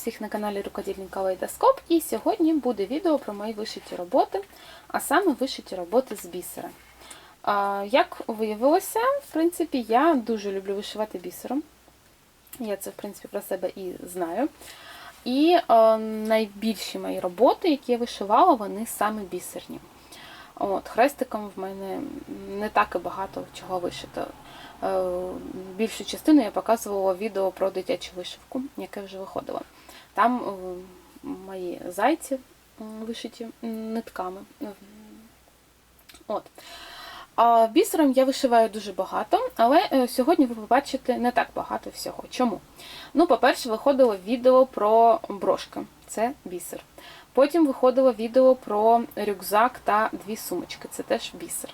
Всіх на каналі Рукодільник Калейдоскоп і сьогодні буде відео про мої вишиті роботи, а саме вишиті роботи з бісера. Як виявилося, в принципі, я дуже люблю вишивати бісером. Я це, в принципі, про себе і знаю. І найбільші мої роботи, які я вишивала, вони саме бісерні. От, Хрестиком в мене не так і багато чого вишито. Е, Більшу частину я показувала відео про дитячу вишивку, яке вже виходило. Там е, мої зайці вишиті нитками. От. Бісером я вишиваю дуже багато, але е, сьогодні ви побачите не так багато всього. Чому? Ну, по-перше, виходило відео про брошки, це бісер. Потім виходило відео про рюкзак та дві сумочки, це теж бісер.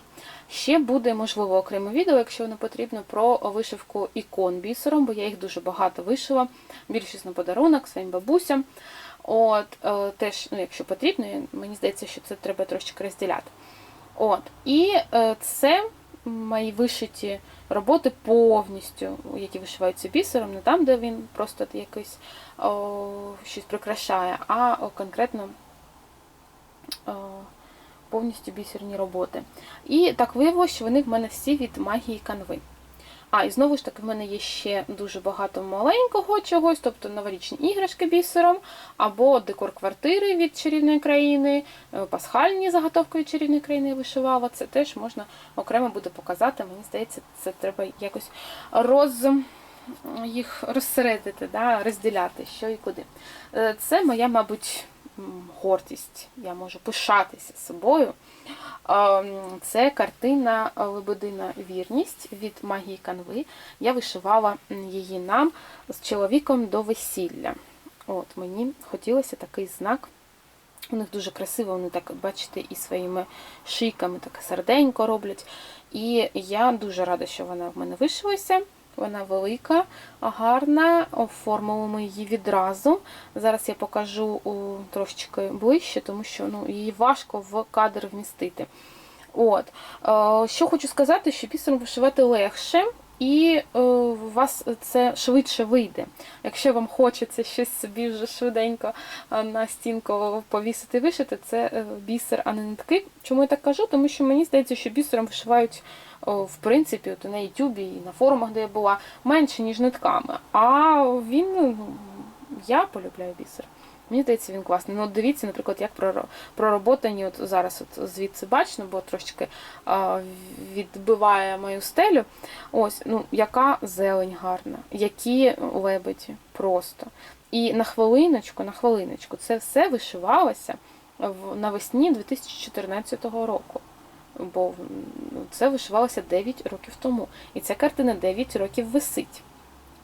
Ще буде, можливо, окреме відео, якщо воно потрібно, про вишивку ікон бісером, бо я їх дуже багато вишила, більшість на подарунок своїм бабусям. От, е, теж, ну, якщо потрібно, мені здається, що це треба трошечки розділяти. От, І е, це мої вишиті роботи повністю, які вишиваються бісером, не там, де він просто якось о, щось прикрашає, а о, конкретно о, повністю бісерні роботи. І так виявилося, що вони в мене всі від магії канви. А, і знову ж таки, в мене є ще дуже багато маленького чогось, тобто новорічні іграшки бісером, або декор квартири від чарівної країни, е, пасхальні заготовки від чарівної країни вишивала. Це теж можна окремо буде показати. Мені здається, це треба якось роз... їх розсередити, да, розділяти, що і куди. Е, Це моя, мабуть, гордість. Я можу пишатися собою. Ем, Це картина Лебедина Вірність від магії канви. Я вишивала її нам з чоловіком до весілля. От, Мені хотілося такий знак. У них дуже красиво, вони так, бачите, і своїми шийками таке серденько роблять. І я дуже рада, що вона в мене вишилася. Вона велика, гарна, оформили ми її відразу. Зараз я покажу трошечки ближче, тому що ну, її важко в кадр вмістити. От. Е, Що хочу сказати, що бісером вишивати легше, і е, у вас це швидше вийде. Якщо вам хочеться щось собі вже швиденько е, на стінку повісити вишити, це е, бісер, а не нитки. Чому я так кажу? Тому що мені здається, що бісером вишивають в принципі, от на Ютубі і на форумах, де я була, менше, ніж нитками. А він, ну, я полюбляю бісер. Мені здається, він класний. Ну, от дивіться, наприклад, як проро- пророботані, от зараз от звідси бачно, бо трошечки а, відбиває мою стелю. Ось, ну, яка зелень гарна, які лебеді просто. І на хвилиночку, на хвилиночку, це все вишивалося навесні 2014 року. Бо це вишивалося 9 років тому. І ця картина 9 років висить.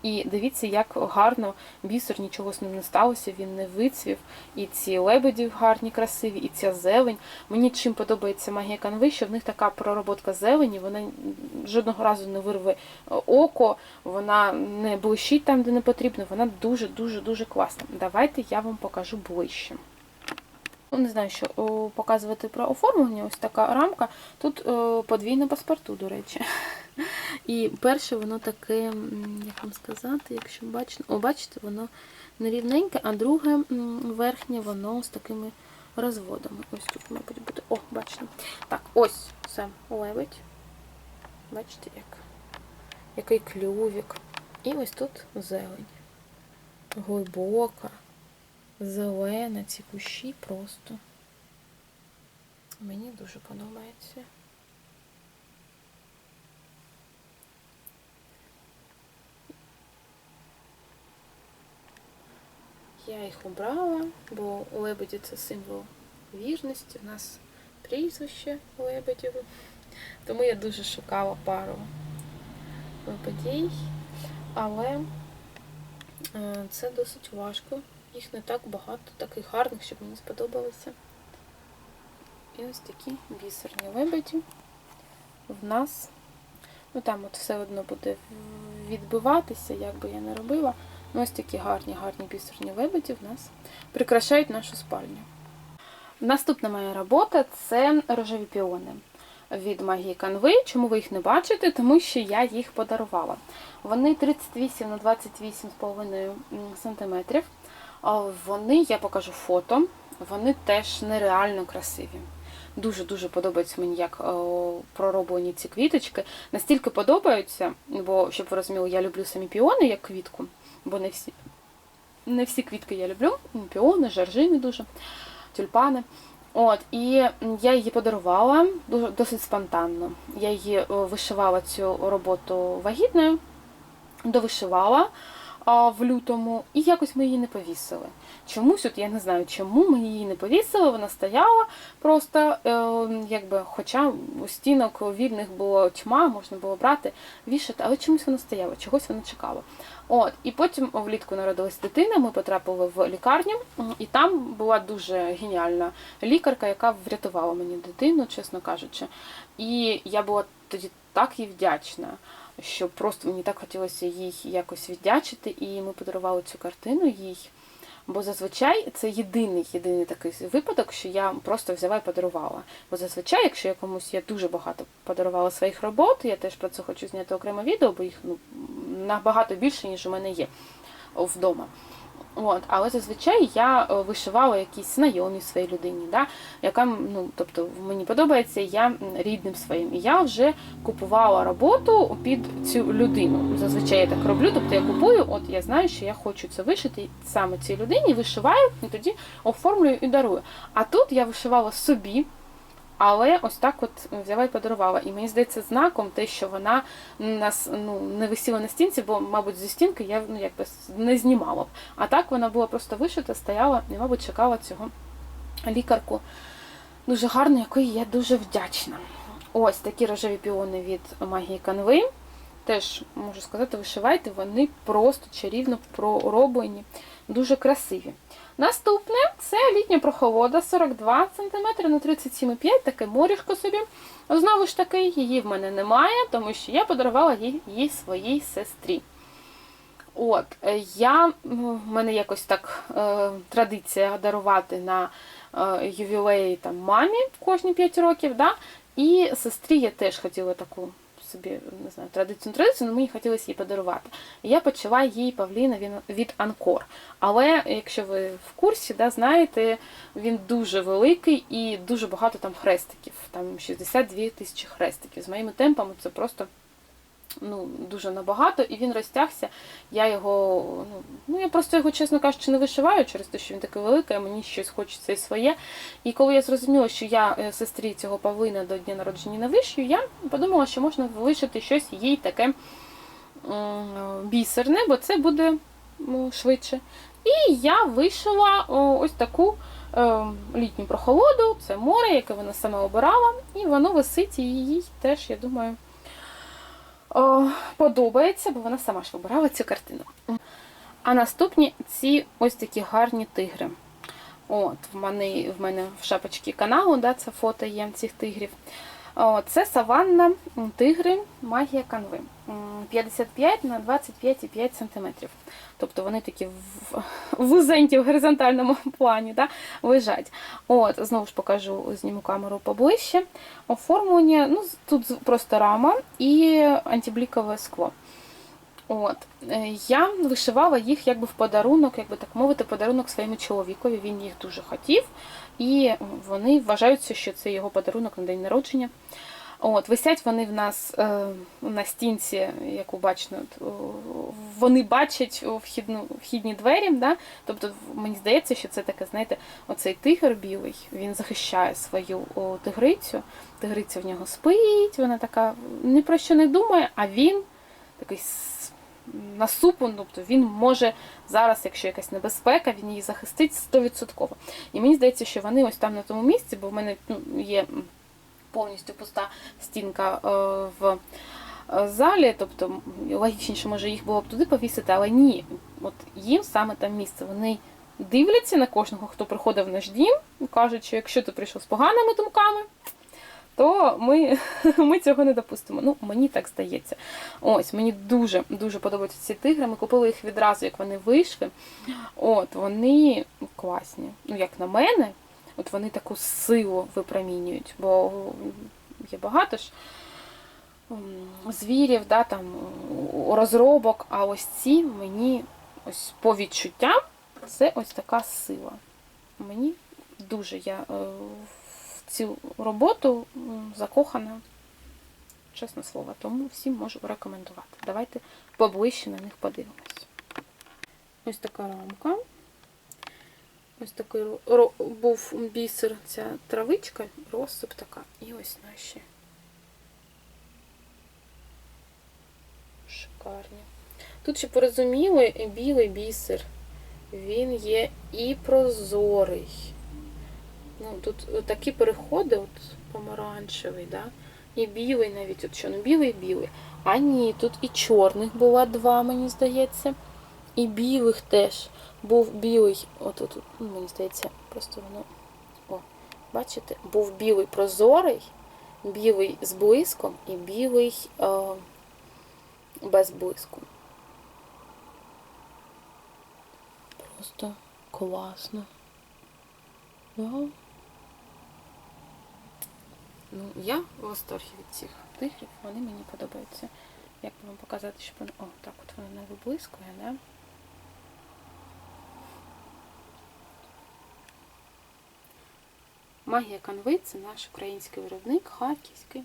І дивіться, як гарно бісер, нічого з ним не сталося, він не вицвів. І ці лебеді гарні, красиві, і ця зелень. Мені чим подобається магія канви, що в них така пророботка зелені, вона жодного разу не вирве око, вона не блищить там, де не потрібно. Вона дуже-дуже дуже класна. Давайте я вам покажу ближче. Ну, Не знаю, що показувати про оформлення. Ось така рамка. Тут о, подвійне паспорту, до речі. І перше, воно таке, як вам сказати, якщо бачите, о, бачите, воно нерівненьке, а друге верхнє, воно з такими розводами. Ось тут, мабуть, буде. О, бачите. Так, ось сам лебедь. Бачите, як? який клювік. І ось тут зелень. Глибока, зелена, ці кущі просто. Мені дуже подобається. Я їх обрала, бо лебеді це символ вірності. У нас прізвище лебедів. Тому я дуже шукала пару лебедей. Але е, це досить важко. Їх не так багато, таких гарних, щоб мені сподобалося. І ось такі бісерні лебеді в нас. Ну там от все одно буде відбиватися, як би я не робила. Ну, ось такі гарні, гарні бісерні лебеді в нас прикрашають нашу спальню. Наступна моя робота це рожеві піони від магії канви. Чому ви їх не бачите? Тому що я їх подарувала. Вони 38 на 28,5 см. Вони, я покажу фото, вони теж нереально красиві. Дуже-дуже подобається мені, як о, пророблені ці квіточки. Настільки подобаються, бо, щоб ви розуміли, я люблю самі піони як квітку, бо не всі, не всі квітки я люблю. Піони, жаржини дуже, тюльпани. От, і я її подарувала досить спонтанно. Я її е, вишивала цю роботу вагітною, довишивала а, в лютому, і якось ми її не повісили. Чомусь, от я не знаю, чому ми її не повісили, вона стояла просто, е, якби, хоча у стінок вільних було тьма, можна було брати, вішати, але чомусь вона стояла, чогось вона чекала. От, і потім влітку народилась дитина, ми потрапили в лікарню, і там була дуже геніальна лікарка, яка врятувала мені дитину, чесно кажучи. І я була тоді так їй вдячна, що просто мені так хотілося їй якось віддячити, і ми подарували цю картину їй. Бо зазвичай це єдиний єдиний такий випадок, що я просто взяла і подарувала. Бо зазвичай, якщо я комусь я дуже багато подарувала своїх робот, я теж про це хочу зняти окреме відео, бо їх ну, набагато більше, ніж у мене є вдома. От, але зазвичай я е, вишивала якісь знайомі своїй людині, да, яка ну, тобто мені подобається я рідним своїм. І я вже купувала роботу під цю людину. Зазвичай я так роблю. Тобто я купую, от я знаю, що я хочу це вишити саме цій людині, вишиваю і тоді оформлюю і дарую. А тут я вишивала собі. Але ось так от взяла і подарувала. І мені здається, знаком те, що вона нас ну, не висіла на стінці, бо, мабуть, зі стінки я ну, якби не знімала б. А так вона була просто вишита, стояла і, мабуть, чекала цього лікарку. Дуже гарно, якої я дуже вдячна. Ось такі рожеві піони від магії канви. Теж можу сказати, вишивайте, вони просто чарівно пророблені, дуже красиві. Наступне це літня прохолода 42 см на 37,5 таке морішко собі. Знову ж таки, її в мене немає, тому що я подарувала її, своїй сестрі. От, е, я, в мене якось так е, традиція дарувати на е, ювілеї там, мамі кожні 5 років. Да? І сестрі я теж хотіла таку собі не знаю, традиційну традицію, але мені хотілося їй подарувати. І я почала їй павліна від Анкор. Але якщо ви в курсі, да, знаєте, він дуже великий і дуже багато там хрестиків. Там 62 тисячі хрестиків. З моїми темпами це просто ну, дуже набагато, і він розтягся. Я його, ну, ну я просто його, чесно кажучи, не вишиваю через те, що він такий великий, мені щось хочеться і своє. І коли я зрозуміла, що я е, сестрі цього павлина до дня народження не вишию, я подумала, що можна вишити щось їй таке бісерне, бо це буде ну, швидше. І я вишила ось таку е, літню прохолоду, це море, яке вона саме обирала, і воно висить і їй теж, я думаю, о, подобається, бо вона сама ж вибирала цю картину. А наступні ці ось такі гарні тигри. От, в мене, в мене в шапочці каналу, да, це фото є цих тигрів. Це саванна тигри магія канви. 55 на 25,5 см. Тобто вони такі в- вузенькі в горизонтальному плані да, лежать. От, знову ж покажу, зніму камеру поближче. Оформлення, ну, тут просто рама і антиблікове скло. От. е, Я вишивала їх якби в подарунок, якби так мовити, подарунок своєму чоловікові. Він їх дуже хотів, і вони вважаються, що це його подарунок на день народження. От, висять вони в нас е, на стінці, як ви бачите, от, о, вони бачать вхідну, вхідні двері. Да? Тобто мені здається, що це таке, знаєте, оцей тигр білий, він захищає свою о, тигрицю. Тигриця в нього спить, вона така ні про що не думає, а він такий насупу, тобто він може зараз, якщо якась небезпека, він її захистить 100%. І мені здається, що вони ось там на тому місці, бо в мене ну, є повністю пуста стінка е, в е, залі, тобто логічніше, може, їх було б туди повісити, але ні, от їм саме там місце. Вони дивляться на кожного, хто приходив в наш дім, кажуть, що якщо ти прийшов з поганими думками, то ми, ми цього не допустимо. Ну, мені так здається. Ось, мені дуже дуже подобаються ці тигри. Ми купили їх відразу, як вони вийшли. От, вони класні. Ну, як на мене, от вони таку силу випромінюють, бо є багато ж звірів, да, там, розробок, а ось ці мені ось по відчуттям Це ось така сила. Мені дуже я е, цю роботу закохана, чесне слово, тому всім можу рекомендувати. Давайте поближче на них подивимось. Ось така рамка. Ось такий був бісер, ця травичка, розсип така. І ось наші шикарні. Тут, щоб ви розуміли, білий бісер, він є і прозорий. Ну, тут такі переходи, от помаранчевий, да? і білий навіть, от що, ну білий-білий. А ні, тут і чорних було два, мені здається. І білих теж. Був білий, от от, ну, мені здається, просто воно. О, бачите, був білий прозорий, білий з блиском і білий е, без блиску. Просто класно. Вау. Ну, я в восторгі від цих тигрів, вони мені подобаються. Як вам показати, щоб вони... О, так от воно не виблискує, да? Магія канви це наш український виробник, харківський.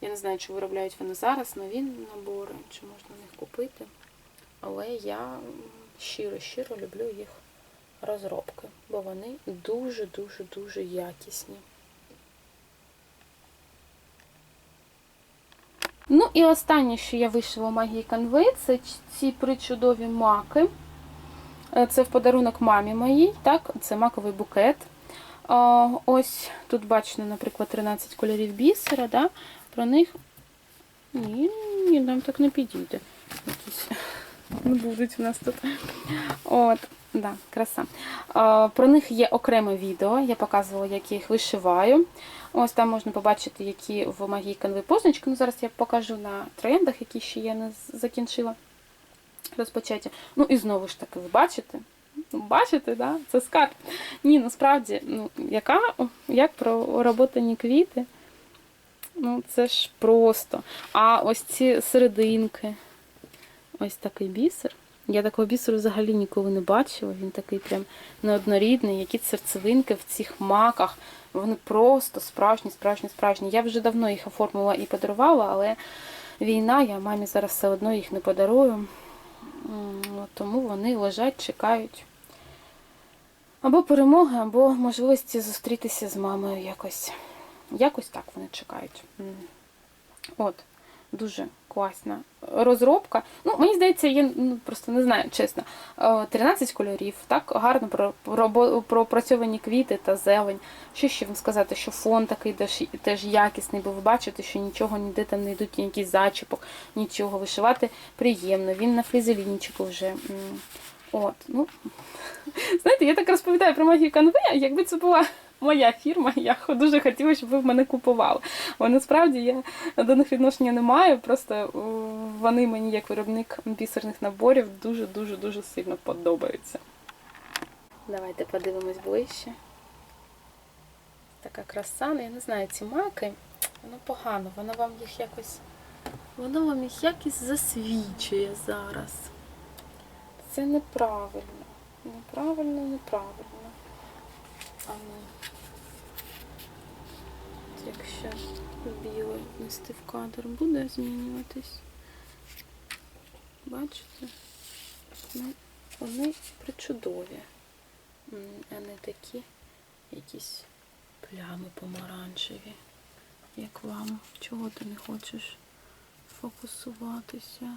Я не знаю, чи виробляють вони зараз нові набори, чи можна їх купити. Але я щиро-щиро люблю їх розробки, бо вони дуже-дуже-дуже якісні. Ну і останнє, що я вишила магії канви, це ці причудові маки. Е, Це в подарунок мамі моїй, так, це маковий букет. Ось тут бачено, наприклад, 13 кольорів бісера, да? про них ні, ні, нам так не підійде. Якісь будуть у нас тут. От, да, краса. Про них є окреме відео. Я показувала, як я їх вишиваю. Ось там можна побачити, які в магії канви позначки. Ну, зараз я покажу на трендах, які ще я не закінчила розпочаті. Ну і знову ж таки, ви бачите? Ну, Бачите, да? це скарб. Ні, насправді, ну, яка, як проработані квіти, ну це ж просто. А ось ці серединки, ось такий бісер. Я такого бісеру взагалі ніколи не бачила. Він такий прям неоднорідний, які серцевинки в цих маках. Вони просто справжні, справжні, справжні. Я вже давно їх оформила і подарувала, але війна, я мамі зараз все одно їх не подарую. Тому вони лежать, чекають. Або перемоги, або можливості зустрітися з мамою якось. Якось так вони чекають. От, дуже класна розробка. Ну, мені здається, я ну, просто не знаю, чесно. Е, 13 кольорів, так гарно про- пропрацьовані квіти та зелень. Що ще вам сказати, що фон такий теж, якісний, бо ви бачите, що нічого ніде там не йдуть, якийсь зачіпок, нічого. Вишивати приємно. Він на флізелінчику вже. От, ну, знаєте, я так розповідаю про магію канви, якби це була моя фірма, я дуже хотіла, щоб ви в мене купували. Бо насправді я до них відношення не маю, просто е, вони мені, як виробник бісерних наборів, дуже-дуже дуже сильно подобаються. Давайте подивимось ближче. Така краса, ну я не знаю, ці маки, воно погано, воно вам їх якось. Воно вам їх якось засвічує зараз. Це неправильно. Неправильно, неправильно. А ну. Якщо біле нести в кадр буде змінюватись. Бачите? Ну, вони причудові. А не такі якісь плями помаранчеві. Як вам? Чого ти не хочеш фокусуватися?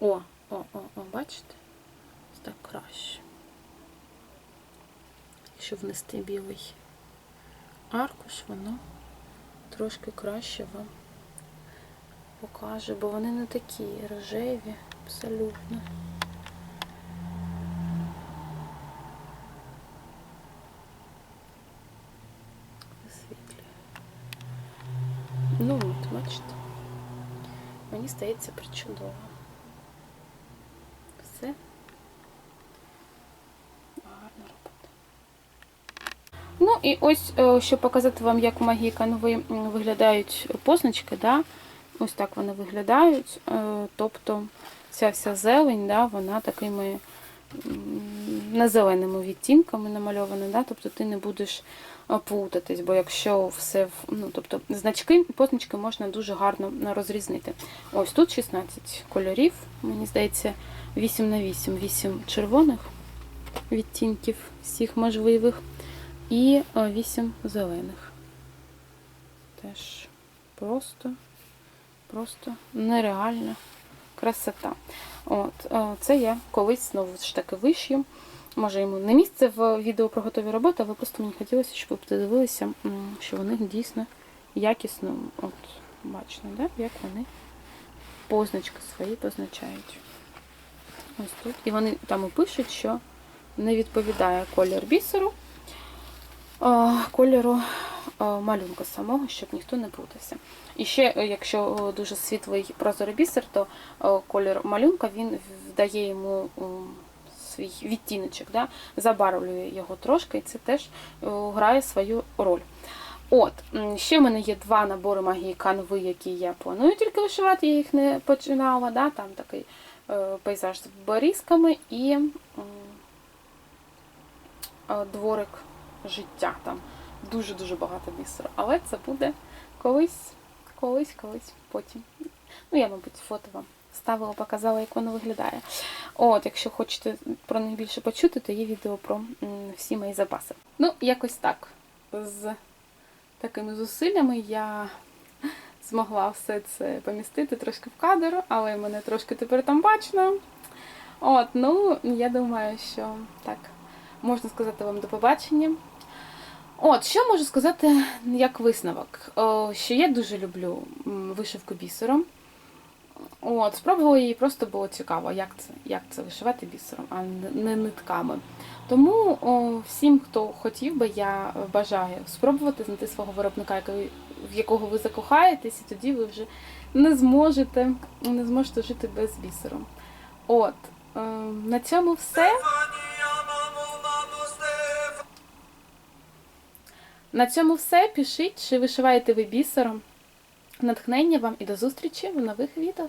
О, о, о, о, бачите? Так краще. Якщо внести білий аркуш, воно трошки краще вам покаже, бо вони не такі рожеві, абсолютно. Ну от, бачите. Мені здається причудово. Все. Гарна робота. Ну і ось, е, щоб показати вам, як у магії канви виглядають позначки, да? Ось так вони виглядають. Е, Тобто ця вся зелень, да, вона такими м, зеленими відтінками намальована, да, тобто ти не будеш е, плутатись, бо якщо все, ну, тобто значки, позначки можна дуже гарно розрізнити. Ось тут 16 кольорів, мені здається, 8 на 8, 8 червоних відтінків всіх можливих і 8 зелених. Теж просто, просто нереальна красота. От, е, це я колись знову ж таки вишью. Може, йому не місце в відео про готові роботи, але просто мені хотілося, щоб ви подивилися, що вони дійсно якісно, от, бачно, да? як вони позначки свої позначають. Ось тут. І вони там пишуть, що не відповідає колір бісеру, кольору малюнка самого, щоб ніхто не плутався. І ще, е, якщо дуже світлий прозорий бісер, то о, колір малюнка він вдає йому свій відтіночок, да? забарвлює його трошки, і це теж грає свою роль. От, ще в мене є два набори магії канви, які я планую тільки вишивати, я їх не починала. Да? Там такий е, пейзаж з борізками і е, дворик життя. Там дуже-дуже багато бісеру. Але це буде колись, колись, колись потім. Ну, я, мабуть, фото вам ставила, показала, як воно виглядає. От, якщо хочете про них більше почути, то є відео про всі мої запаси. Ну, якось так. З такими зусиллями я змогла все це помістити трошки в кадр, але мене трошки тепер там бачно. От, ну, я думаю, що так, можна сказати вам до побачення. От, що можу сказати як висновок? О, що я дуже люблю вишивку бісером. От, спробувала її, просто було цікаво, як це, як це вишивати бісером, а не- нитками. Тому о, всім, хто хотів би, я бажаю спробувати знайти свого виробника, в якого ви закохаєтесь, і тоді ви вже не зможете, не зможете жити без бісеру. От, е, на цьому все. На цьому все. Пишіть, чи вишиваєте ви бісером. Натхнення вам і до зустрічі в нових відео.